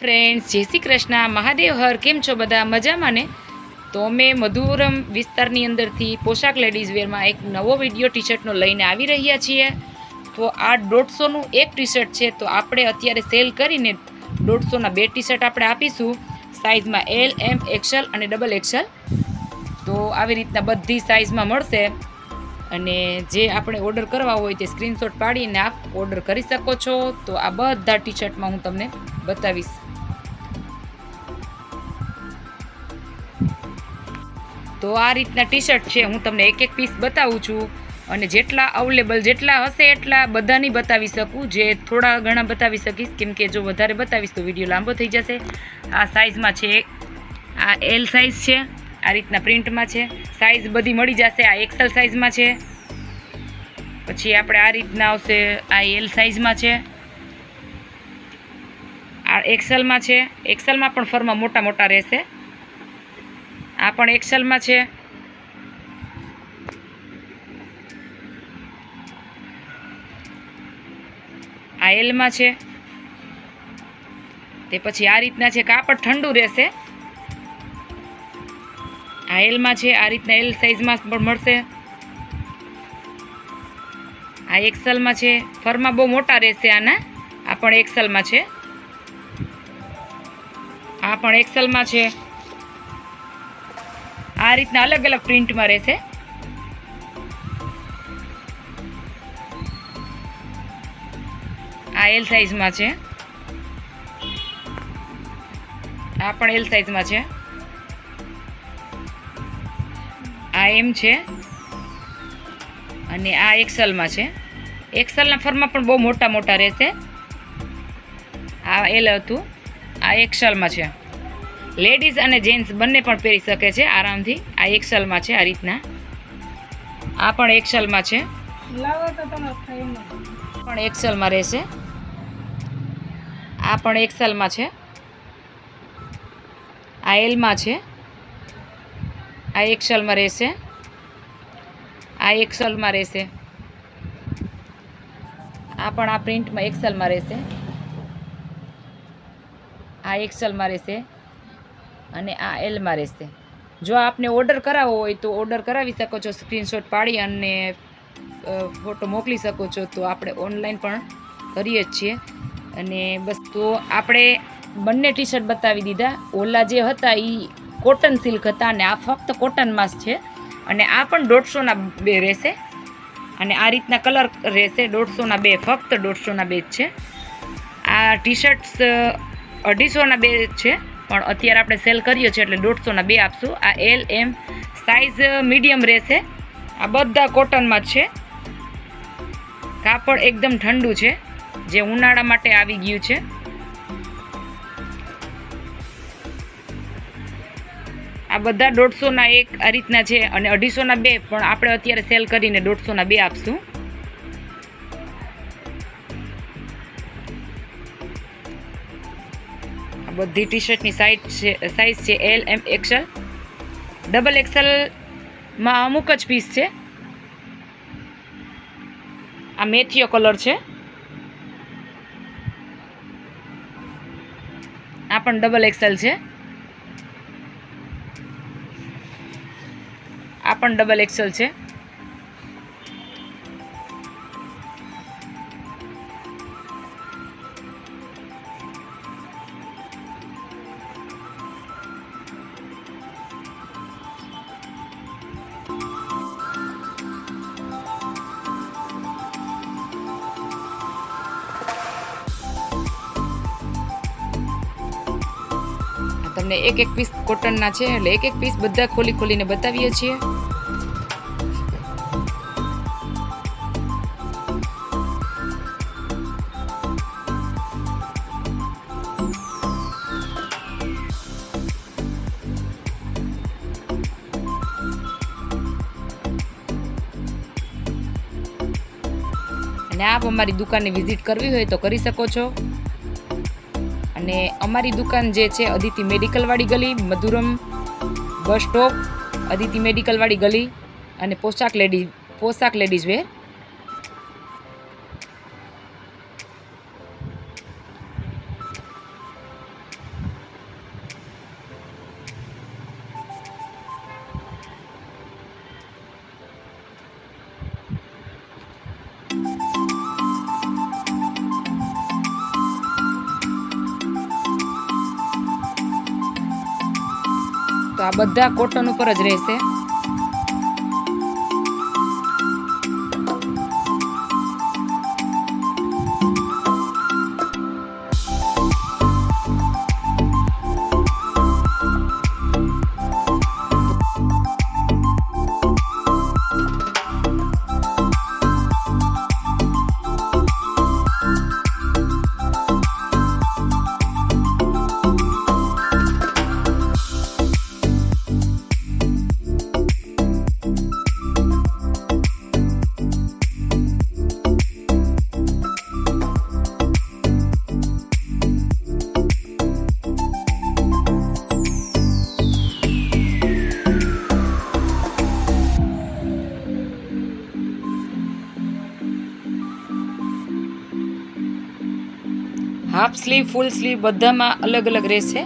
Friends, જય શ્રી કૃષ્ણ. મહાદેવ હર, કેમ છો બધા? મજામાં ને? તો અમે મધુરમ વિસ્તારની અંદરથી પોશાક લેડીઝ વેરમાં એક નવો વીડિયો ટી શર્ટનો લઈને આવી રહ્યા છીએ. તો આ દોઢસોનું એક ટી શર્ટ છે, તો આપણે અત્યારે સેલ કરીને દોઢસોના બે ટી શર્ટ આપણે આપીશું. સાઇઝમાં એલ એમ એક્સલ અને ડબલ એક્સલ તો આવી રીતના બધી સાઇઝમાં મળશે. અને જે આપણે ઓર્ડર કરવા હોય તે સ્ક્રીનશોટ પાડીને આપ ઓર્ડર કરી શકો છો. તો આ બધા ટી શર્ટમાં હું તમને બતાવીશ. તો આ રીતના ટી શર્ટ છે, હું તમને એક એક પીસ બતાવું છું. અને જેટલા અવેલેબલ જેટલા હશે એટલા બધાની બતાવી શકું. જે થોડા ઘણા બતાવી શકીશ, કેમ કે જો વધારે બતાવીશ તો વીડિયો લાંબો થઈ જશે. આ સાઇઝમાં છે, આ એલ સાઇઝ છે, આ રીતના પ્રિન્ટમાં છે. સાઇઝ બધી મળી જશે, આ એક્સેલ સાઇઝમાં છે. પછી આપણે આ રીતના આવશે, આ એલ સાઇઝમાં છે. આ એક્સેલમાં છે. એક્સેલમાં પણ ફરમાં મોટા મોટા રહેશે. આ પણ એક્સેલમાં છે. આ એલમાં છે. તે પછી આ રીતના છે કાપડ ઠંડુ રહેશે. આ એલમાં છે, આ રીતના એલ સાઇઝમાં પણ મળશે. આ એક્સેલમાં છે, ફરમાં બહુ મોટા રહેશે આના. આ પણ એક્સેલમાં છે. આ પણ એક્સલમાં છે. આ રીતના અલગ અલગ પ્રિન્ટમાં રહેશે. આ એલ સાઇઝમાં છે. આ પણ એલ સાઇઝમાં છે. આ એમ છે. અને આ એક્સલમાં છે. એક્સલના ફરમાં પણ બહુ મોટા મોટા રહેશે. આ એલ હતું. આ એક્સેલમાં છે. લેડીઝ અને જેન્ટ્સ બંને પણ પહેરી શકે છે આરામથી. આ એક્સેલમાં છે આ રીતના. આ પણ એક્સેલમાં છે. પણ એક્સલમાં રહેશે. આ પણ એક્સલમાં છે. આ એલમાં છે. આ એક્સેલમાં રહેશે. આ એક્સલમાં રહેશે. આ પણ આ પ્રિન્ટમાં એક્સલમાં રહેશે. આ એક્સલમાં રહેશે. અને આ એલમાં રહેશે. જો આપને ઓર્ડર કરાવવો હોય તો ઓર્ડર કરાવી શકો છો સ્ક્રીનશોટ પાડી અને ફોટો મોકલી શકો છો. તો આપણે ઓનલાઈન પણ કરીએ જ છીએ. અને બસ તો આપણે બંને ટી શર્ટ બતાવી દીધા. ઓલા જે હતા એ કોટન સિલ્ક હતા અને આ ફક્ત કોટનમાં જ છે. અને આ પણ દોઢસોના બે રહેશે. અને આ રીતના કલર રહેશે. દોઢસોના બે, ફક્ત દોઢસોના બે જ છે. આ ટી શર્ટ્સ અઢીસોના બે છે. પણ અત્યારે આપણે સેલ કરીએ છીએ એટલે દોઢસોના બે આપશું. આ એલ એમ સાઇઝ મીડિયમ રહેશે. આ બધા કોટનમાં જ છે. કાપડ એકદમ ઠંડુ છે. જે ઉનાળા માટે આવી ગયું છે. આ બધા દોઢસોના એક આ રીતના છે અને અઢીસોના બે પણ આપણે અત્યારે સેલ કરીને દોઢસોના બે આપશું. બધી ટી શર્ટની સાઇઝ છે સાઇઝ છે એલ એમ એક્સેલ ડબલ એક્સેલમાં અમુક જ પીસ છે. આ મેથીયો કલર છે. આ પણ ડબલ એક્સેલ છે. આ પણ ડબલ એક્સેલ છે. તમને એક એક પીસ કોટનના છે, એટલે એક એક પીસ બધા ખોલી ખોલીને બતાવીએ છીએ. અને આપ અમારી દુકાનની વિઝિટ કરવી હોય તો કરી શકો છો. અને અમારી દુકાન જે છે, અદિતિ મેડિકલવાળી ગલી, મધુરમ બસ સ્ટોપ અદિતિ મેડિકલવાળી ગલી અને પોશાક લેડી પોશાક લેડીઝ વેર આ બધા કોટન ઉપર જ રહેશે. હાફ સ્લીવ ફૂલ સ્લીવ બધામાં અલગ અલગ રહેશે.